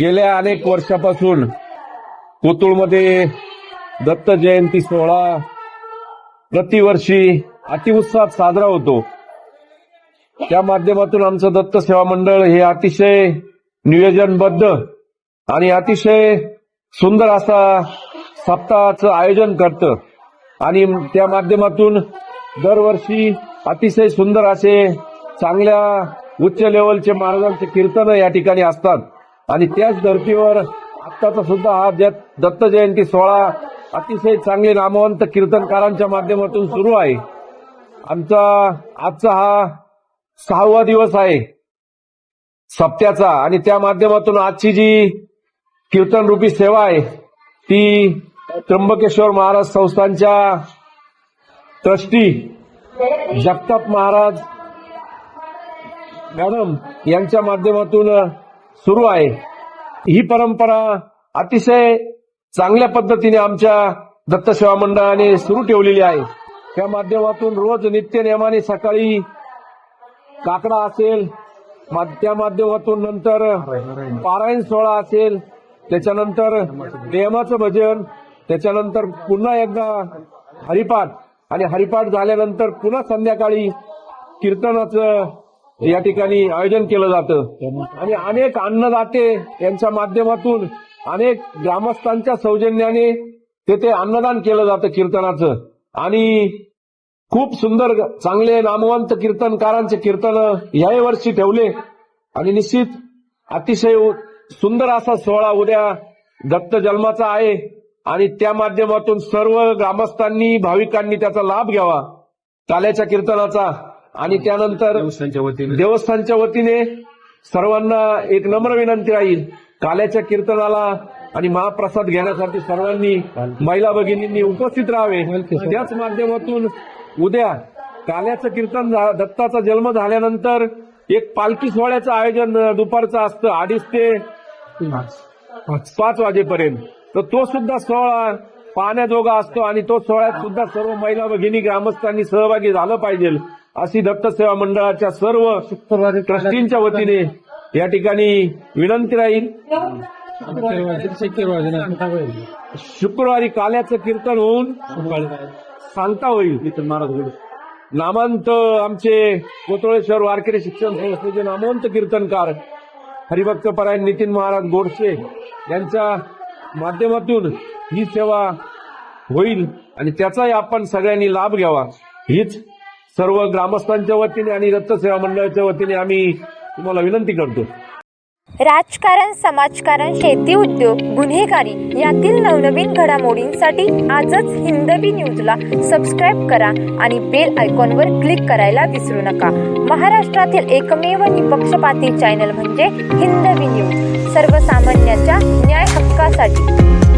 गेल्या अनेक वर्षापासून कोतुळमध्ये दत्त जयंती सोहळा प्रतिवर्षी अतिउत्साहात साजरा होतो. त्या माध्यमातून आमचं दत्त सेवा मंडळ हे अतिशय नियोजनबद्ध आणि अतिशय सुंदर असा सप्ताहाचं आयोजन करतं. आणि त्या माध्यमातून दरवर्षी अतिशय सुंदर असे चांगल्या उच्च लेवलचे महाराजांचे कीर्तन या ठिकाणी असतात. आणि त्याच धर्तीवर आत्ताचा सुद्धा हा जत- दत्त जयंती सोहळा अतिशय चांगले नामवंत कीर्तनकारांच्या माध्यमातून सुरू आहे. आमचा आजचा हा सहावा दिवस आहे सप्त्याचा आणि त्या माध्यमातून आजची जी कीर्तन रूपी सेवा आहे ती त्र्यंबकेश्वर महाराज संस्थांच्या ट्रस्टी जगताप महाराज मॅडम यांच्या माध्यमातून सुरू आहे. ही परंपरा अतिशय चांगल्या पद्धतीने आमच्या दत्त सेवा मंडळाने सुरू ठेवलेली आहे. त्या माध्यमातून रोज नित्य नियमाने सकाळी काकडा असेल मा- त्या माध्यमातून नंतर पारायण सोहळा असेल त्याच्यानंतर नियमाचं भजन त्याच्यानंतर पुन्हा एकदा हरिपाठ. आणि हरिपाठ झाल्यानंतर पुन्हा संध्याकाळी कीर्तनाचं या ठिकाणी आयोजन केलं जातं. आणि अनेक अन्नदाते यांच्या माध्यमातून अनेक ग्रामस्थांच्या सौजन्याने तेथे अन्नदान केलं जातं कीर्तनाचं. आणि खूप सुंदर चांगले नामवंत कीर्तनकारांचे कीर्तन याही वर्षी ठेवले. आणि निश्चित अतिशय सुंदर असा सोहळा उद्या दत्त जन्माचा आहे. आणि त्या माध्यमातून सर्व ग्रामस्थांनी भाविकांनी त्याचा लाभ घ्यावा. काल्याच्या कीर्तनाचा. आणि त्यानंतर देवस्थानच्या वतीने. सर्वांना एक नम्र विनंती राहील. काल्याच्या कीर्तनाला आणि महाप्रसाद घेण्यासाठी सर्वांनी महिला भगिनींनी उपस्थित राहावे. त्याच माध्यमातून उद्या काल्याचं कीर्तन दत्ताचा जन्म झाल्यानंतर एक पालखी सोहळ्याचं आयोजन दुपारचं असतं अडीच ते पाच वाजेपर्यंत. तर तो सुद्धा सोहळा पाहण्याजोगा असतो आणि तो सोहळ्यात सुद्धा सर्व महिला भगिनी ग्रामस्थांनी सहभागी झालं पाहिजे अशी दत्त सेवा मंडळाच्या सर्व ट्रस्टींच्या वतीने या ठिकाणी विनंती राहील. शुक्रवारी काल्याचं कीर्तन होऊन सांगता होईल. नामांत आमचे कोतळेश्वर वारकरी शिक्षण संस्थेचे नामवंत कीर्तनकार हरिभक्त परायण नितीन महाराज गोडसे यांच्या माध्यमातून ही सेवा होईल आणि त्याचाही आपण सगळ्यांनी लाभ घ्यावा. हीच सर्व ग्रामस्थांच्या वतीने आणि दत्त सेवा मंडळाच्या वतीने आम्ही तुम्हाला विनंती करतो. राजकारण समाजकारण शेती उद्योग गुन्हेगारी यातील नवनवीन घडामोडींसाठी आजच हिंदवी न्यूजला सबस्क्राईब करा आणि बेल आयकॉनवर क्लिक करायला विसरू नका. महाराष्ट्रातील एकमेव निपक्षपाती चॅनल म्हणजे हिंदवी न्यूज. सर्वसामान्यांच्या न्याय हक्कासाठी.